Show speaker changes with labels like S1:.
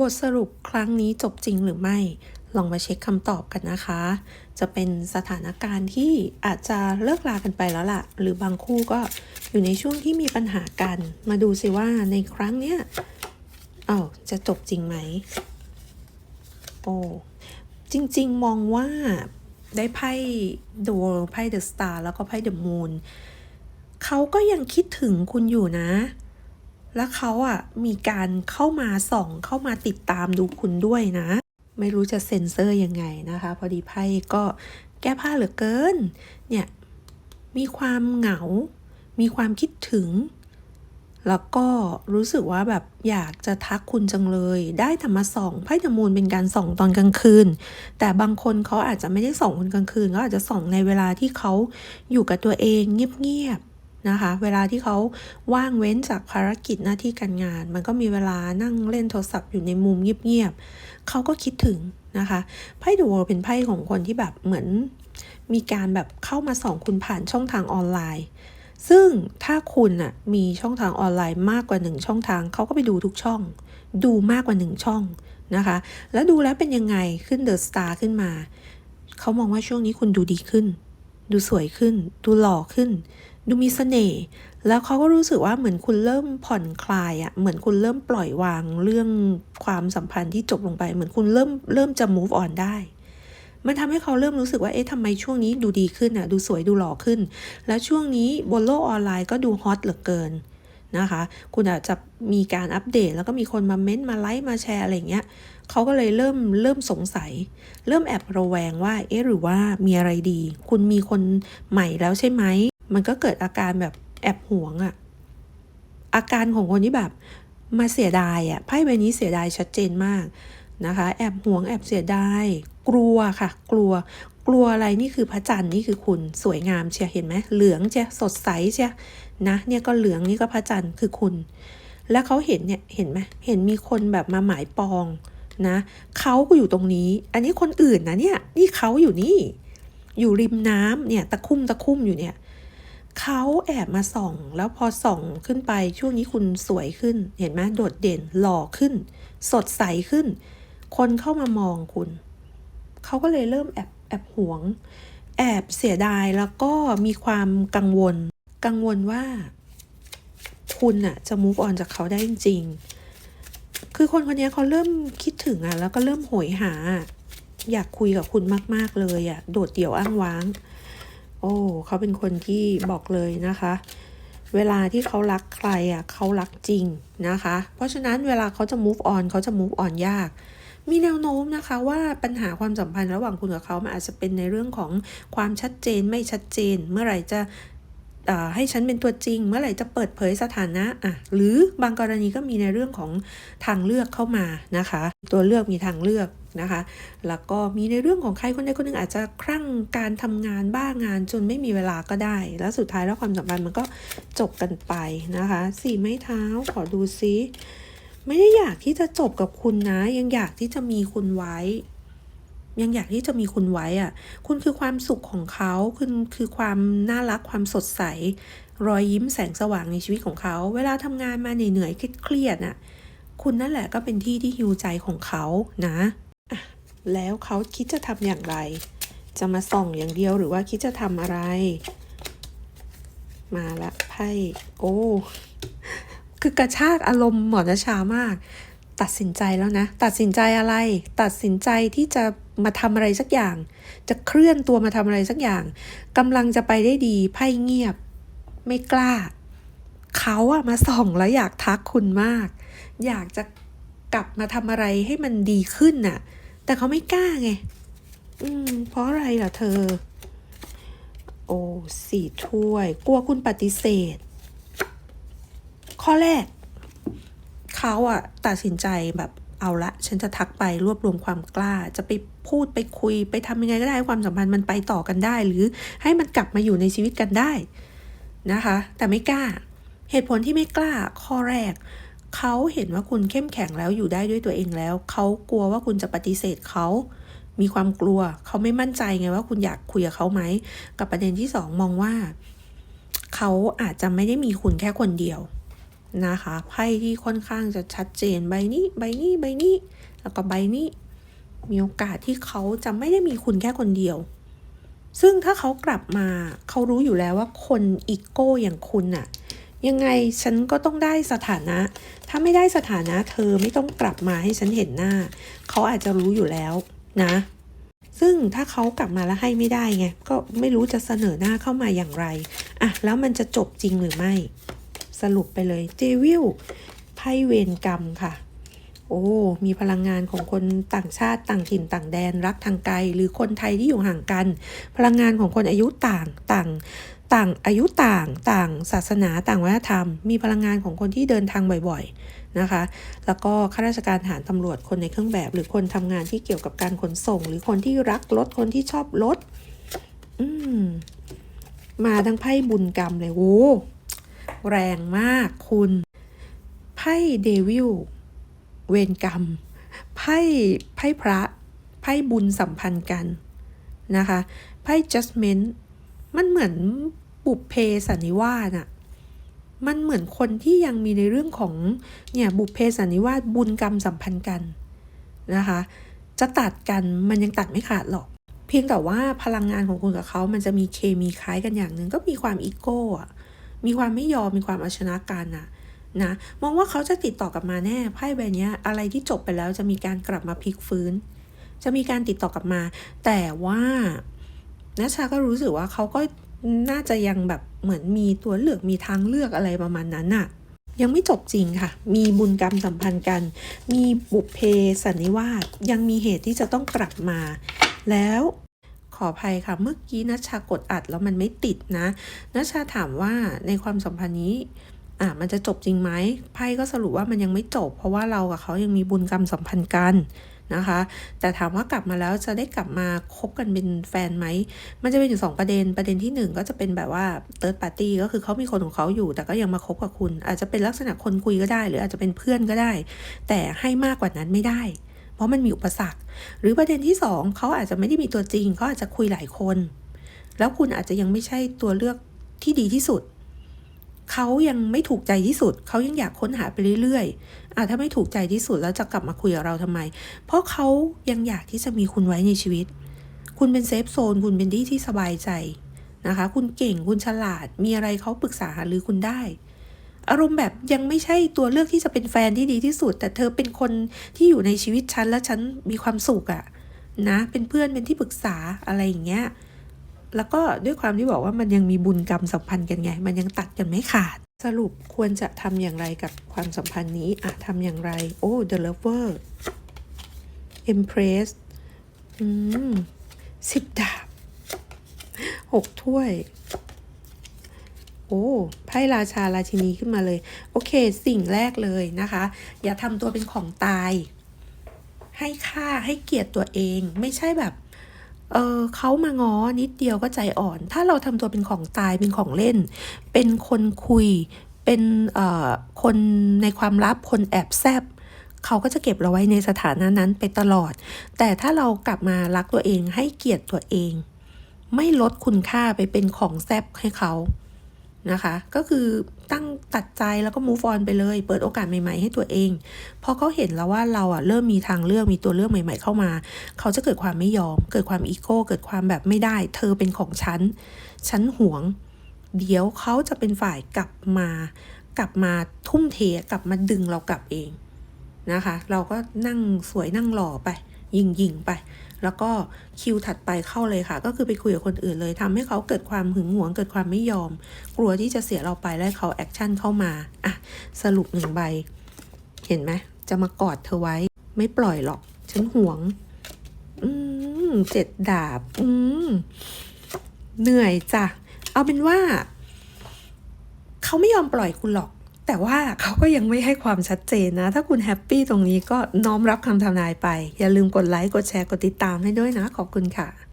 S1: บทสรุปครั้งนี้จบจริงหรือไม่ ลองมาเช็คคำตอบกันนะคะ จะเป็นสถานการณ์ที่อาจจะเลิกลากันไปแล้วล่ะ หรือบางคู่ก็อยู่ในช่วงที่มีปัญหากัน มาดูสิว่าในครั้งเนี้ยเอ้าจะจบจริงไหม โอ้จริง ๆ มองว่าได้ไพ่ดูไพ่เดอะสตาร์แล้วก็ไพ่เดอะมูนเขาก็ยังคิดถึงคุณอยู่นะ แล้วเขาอะมีการเข้ามาส่องเข้ามาติดตามดูคุณด้วยนะ ไม่รู้จะเซ็นเซอร์ยังไงนะคะ พอดีไพ่ก็แก้ผ้าเหลือเกิน เนี่ย มีความเหงา มีความคิดถึง แล้วก็รู้สึกว่าแบบอยากจะทักคุณจังเลย ได้แต่มาส่องไพ่เดอะมูนเป็นการส่องตอนกลางคืน แต่บางคนเขาอาจจะไม่ได้ส่องคนกลางคืนเขาอาจจะส่องในเวลาที่เขาอยู่กับตัวเองเงียบ นะคะ เวลาที่เขาว่างเว้นจากภารกิจหน้าที่การงาน มันก็มีเวลานั่งเล่นโทรศัพท์อยู่ในมุมเงียบๆเขาก็คิดถึงนะคะไพ่เดอะวอลเป็นไพ่ของคนที่แบบเหมือนมีการแบบเข้ามาส่องคุณผ่านช่องทางออนไลน์ ซึ่งถ้าคุณน่ะมีช่องทางออนไลน์มากกว่าหนึ่งช่องทางเขาก็ไปดูทุกช่อง ดูมากกว่าหนึ่งช่องนะคะ แล้วดูแล้วเป็นยังไงขึ้นเดอะสตาร์ขึ้นมา เขามองว่าช่วงนี้คุณดูดีขึ้น ดูสวยขึ้น ดูหล่อขึ้น ดูมีเสน่ห์แล้วเขาก็รู้สึกว่าเหมือนคุณเริ่มผ่อนคลายอะ่ะเหมือนคุณเริ่มปล่อยวางเรื่องความสัมพันธ์ที่จบลงไป เหมือนคุณเริ่มเริ่มจะ move on ได้ มันทำให้เขาเริ่มรู้สึกว่าเอ๊ะทำไมช่วงนี้ดูดีขึ้นอะดูสวยดูหล่อขึ้น แล้วช่วงนี้บนโลกออนไลน์ก็ดูฮอตเหลือเกินนะคะ คุณอาจจะมีการอัปเดต แล้วก็มีคนมาเม้นต์มาไลค์มาแชร์อะไรเงี้ยเขาก็เลยเริ่มเริ่มสงสัย เริ่มแอบระแวงว่าเอ๊ะหรือว่ามีอะไรดี คุณมีคนใหม่แล้วใช่ไหม มันก็เกิดอาการแบบแอบหวงอะอาการของคนที่แบบมาเสียดายอะไพ่ใบนี้เสียดายชัดเจนมากนะคะ แอบหวงแอบเสียดายกลัวค่ะ กลัว กลัวอะไรนี่คือพระจันทร์นี่คือคุณสวยงามเชียเห็นไหมเหลืองเชียสดใสเชียนะ เนี่ยก็เหลืองนี่ก็พระจันทร์คือคุณ แล้วเขาเห็นเนี่ยเห็นไหมเห็นมีคนแบบมาหมายปองนะเขาก็อยู่ตรงนี้ อันนี้คนอื่นนะเนี่ยนี่เขาอยู่นี่ อยู่ริมน้ำเนี่ยตะคุ่มตะคุ่มอยู่เนี่ย เขาแอบมาส่อง แล้วพอส่องขึ้นไปช่วงนี้คุณสวยขึ้น เห็นไหมโดดเด่นหล่อขึ้น สดใสขึ้น คนเข้ามามองคุณ เขาก็เลยเริ่มแอบแอบหวง แอบเสียดายแล้วก็มีความกังวล กังวลว่า คุณอะจะ move on จากเขาได้จริง คือคนคนนี้เขาเริ่มคิดถึงอะแล้วก็เริ่มโหยหา อยากคุยกับคุณมาก ๆเลยอะโดดเดี่ยวอ้างว้าง โอ้เขาเป็นคนที่บอกเลยนะคะ เวลาที่เขารักใครอะเขารักจริงนะคะ เพราะฉะนั้นเวลาเขาจะ move on เขาจะ move on ยากมีแนวโน้มนะคะว่าปัญหาความสัมพันธ์ระหว่างคุณกับเขามันอาจจะเป็นในเรื่องของความชัดเจนไม่ชัดเจน เมื่อไหร่จะให้ฉันเป็นตัวจริง เมื่อไหร่จะเปิดเผยสถานะอะหรือบางกรณีก็มีในเรื่องของทางเลือกเข้ามานะคะ ตัวเลือกมีทางเลือก นะคะ แล้วก็มีในเรื่องของใครคนใดคนหนึ่งอาจจะคลั่งการทำงานบ้างาน จนไม่มีเวลาก็ได้ แล้วสุดท้ายแล้วความสัมพันธ์มันก็จบกันไปนะคะสี่ไม้เท้าขอดูซิไม่ได้อยากที่จะจบกับคุณนะ ยังอยากที่จะมีคุณไว้ ยังอยากที่จะมีคุณไว้อะคุณคือความสุขของเขาคุณคือความน่ารักความสดใส รอยยิ้มแสงสว่างในชีวิตของเขา เวลาทำงานมาเหนื่อยๆเครียดๆน่ะ คุณนั่นแหละก็เป็นที่ที่ฮิวใจของเขานะ แล้วเขาคิดจะทำอย่างไร จะมาส่องอย่างเดียวหรือว่าคิดจะทำอะไร มาละไพ่โอ้คือกระชากอารมณ์หมอนชามาก ตัดสินใจแล้วนะ ตัดสินใจอะไร ตัดสินใจที่จะมาทำอะไรสักอย่าง จะเคลื่อนตัวมาทำอะไรสักอย่างกำลังจะไปได้ดีไพ่เงียบ ไม่กล้า เขาอะมาส่องแล้วอยากทักคุณมาก อยากจะกลับมาทำอะไรให้มันดีขึ้นน่ะ แต่เขาไม่กล้าไง อืม เพราะอะไรล่ะเธอ โอ้สี่ถ้วย กลัวคุณปฏิเสธ ข้อแรก เขาอะตัดสินใจแบบเอาละ ฉันจะทักไปรวบรวมความกล้า จะไปพูดไปคุยไปทำยังไงก็ได้ความสัมพันธ์มันไปต่อกันได้ หรือให้มันกลับมาอยู่ในชีวิตกันได้นะคะ แต่ไม่กล้า เหตุผลที่ไม่กล้าข้อแรก เขาเห็นว่าคุณเข้มแข็งแล้วอยู่ได้ด้วยตัวเองแล้ว เขากลัวว่าคุณจะปฏิเสธเขามีความกลัว เขาไม่มั่นใจไงว่าคุณอยากคุยกับเขาไหม กับประเด็นที่สองมองว่า เขาอาจจะไม่ได้มีคุณแค่คนเดียวนะคะไพ่ที่ค่อนข้างจะชัดเจนใบนี้ ใบนี้ใบนี้ แล้วก็ใบนี้ มีโอกาสที่เขาจะไม่ได้มีคุณแค่คนเดียว ซึ่งถ้าเขากลับมา เขารู้อยู่แล้วว่าคนอีโก้อย่างคุณน่ะ ยังไงฉันก็ต้องได้สถานะ ถ้าไม่ได้สถานะเธอไม่ต้องกลับมาให้ฉันเห็นหน้า เขาอาจจะรู้อยู่แล้วนะ ซึ่งถ้าเขากลับมาแล้วให้ไม่ได้ไง ก็ไม่รู้จะเสนอหน้าเข้ามาอย่างไรอะแล้วมันจะจบจริงหรือไม่ สรุปไปเลยเดวิลไพ่เวรกรรมค่ะ โอ้ มีพลังงานของคนต่างชาติต่างถิ่นต่างแดน รักทางไกล หรือคนไทยที่อยู่ห่างกัน พลังงานของคนอายุต่างต่างต่างอายุต่างต่างศาสนาต่างวัฒนธรรม มีพลังงานของคนที่เดินทางบ่อยๆนะคะ แล้วก็ข้าราชการทหารตำรวจคนในเครื่องแบบ หรือคนทำงานที่เกี่ยวกับการขนส่ง หรือคนที่รักรถคนที่ชอบรถอืมมาทั้งไพ่บุญกรรมเลยโอ้แรงมากคุณไพ่เดวิล เวรกรรม ไพ่ไพ่พระ ไพ่บุญสัมพันธ์กันนะคะ ไพ่ judgment มันเหมือนบุพเพสันนิวาสอะมันเหมือนคนที่ยังมีในเรื่องของเนี่ยบุพเพสันนิวาสบุญกรรมสัมพันธ์กันนะคะ จะตัดกันมันยังตัดไม่ขาดหรอก เพียงแต่ว่าพลังงานของคุณกับเขา มันจะมีเคมีคล้ายกันอย่างหนึ่งก็มีความอีโก้อะมีความไม่ยอมมีความเอาชนะกันอะ นะมองว่าเขาจะติดต่อกลับมาแน่ไพ่ใบนี้อะไรที่จบไปแล้วจะมีการกลับมาพลิกฟื้น จะมีการติดต่อกลับมา แต่ว่านัชชาก็รู้สึกว่าเขาก็น่าจะยังแบบเหมือนมีตัวเลือกมีทางเลือกอะไรประมาณนั้นน่ะ ยังไม่จบจริงค่ะ มีบุญกรรมสัมพันธ์กัน มีบุพเพสันนิวาสยังมีเหตุที่จะต้องกลับมา แล้วขออภัยค่ะ เมื่อกี้นัชชากดอัดแล้วมันไม่ติดนะนัชชาถามว่าในความสัมพันธ์นี้ อะมันจะจบจริงไหมไพ่ก็สรุปว่ามันยังไม่จบ เพราะว่าเรากับเขายังมีบุญกรรมสัมพันธ์กันนะคะ แต่ถามว่ากลับมาแล้วจะได้กลับมาคบกันเป็นแฟนไหม มันจะเป็นอยู่สองประเด็นประเด็นที่หนึ่งก็จะเป็นแบบว่าเติร์ดปาร์ตี้ก็คือเขามีคนของเขาอยู่ แต่ก็ยังมาคบกับคุณ อาจจะเป็นลักษณะคนคุยก็ได้ หรืออาจจะเป็นเพื่อนก็ได้ แต่ให้มากกว่านั้นไม่ได้ เพราะมันมีอุปสรรค หรือประเด็นที่สองเขาอาจจะไม่ได้มีตัวจริงเขาอาจจะคุยหลายคน แล้วคุณอาจจะยังไม่ใช่ตัวเลือกที่ดีที่สุด เขายังไม่ถูกใจที่สุด เขายังอยากค้นหาไปเรื่อยๆอะถ้าไม่ถูกใจที่สุดแล้วจะกลับมาคุยกับเราทำไม เพราะเขายังอยากที่จะมีคุณไว้ในชีวิต คุณเป็นเซฟโซน คุณเป็นที่ที่สบายใจนะคะ คุณเก่ง คุณฉลาด มีอะไรเขาปรึกษาหารือคุณได้ อารมณ์แบบยังไม่ใช่ตัวเลือกที่จะเป็นแฟนที่ดีที่สุด แต่เธอเป็นคนที่อยู่ในชีวิตฉันและฉันมีความสุขอะนะ เป็นเพื่อน เป็นที่ปรึกษาอะไรอย่างเงี้ย แล้วก็ด้วยความที่บอกว่ามันยังมีบุญกรรมสัมพันธ์กันไง มันยังตัดกันไม่ขาด สรุปควรจะทำอย่างไรกับความสัมพันธ์นี้อะทำอย่างไรโอ้ the lover empress อืมสิบดาบหกถ้วย โอ้ไพ่ราชาราชินีขึ้นมาเลย โอเค สิ่งแรกเลยนะคะ อย่าทำตัวเป็นของตาย ให้ค่าให้เกียรติตัวเอง ไม่ใช่แบบ เออเขามาง้อนิดเดียวก็ใจอ่อน ถ้าเราทำตัวเป็นของตายเป็นของเล่น เป็นคนคุย เป็นเอ่อคนในความลับคนแอบแซบเขาก็จะเก็บเราไว้ในสถานะนั้นไปตลอด แต่ถ้าเรากลับมารักตัวเองให้เกียรติตัวเอง ไม่ลดคุณค่าไปเป็นของแซบให้เขา นะคะ ก็คือตั้งตัดใจแล้วก็ move on ไปเลย เปิดโอกาสใหม่ๆให้ตัวเอง พอเขาเห็นแล้วว่าเราอะเริ่มมีทางเลือกมีตัวเลือกใหม่ ๆ เข้ามา เขาจะเกิดความไม่ยอม เกิดความอีโก้เกิดความแบบไม่ได้ เธอเป็นของฉัน ฉันหวง เดี๋ยวเขาจะเป็นฝ่ายกลับมา กลับมาทุ่มเทกลับมาดึงเรากลับเองนะคะ เราก็นั่งสวยนั่งหล่อไป ยิงยิงๆไป แล้วก็คิวถัดไปเข้าเลยค่ะ ก็คือไปคุยกับคนอื่นเลยทำให้เขาเกิดความหึงหวง เกิดความไม่ยอม กลัวที่จะเสียเราไปแล้วเขาแอคชั่นเข้ามาอะสรุปหนึ่งใบ เห็นไหมจะมากอดเธอไว้ ไม่ปล่อยหรอก ฉันหวง อืมเจ็ดดาบ อืมเหนื่อยจ้ะเอาเป็นว่า เขาไม่ยอมปล่อยคุณหรอก แต่ว่าเขาก็ยังไม่ให้ความชัดเจนนะ ถ้าคุณแฮปปี้ตรงนี้ก็น้อมรับคำทำนายไป อย่าลืมกดไลค์ กดแชร์ กดติดตามให้ด้วยนะ ขอบคุณค่ะ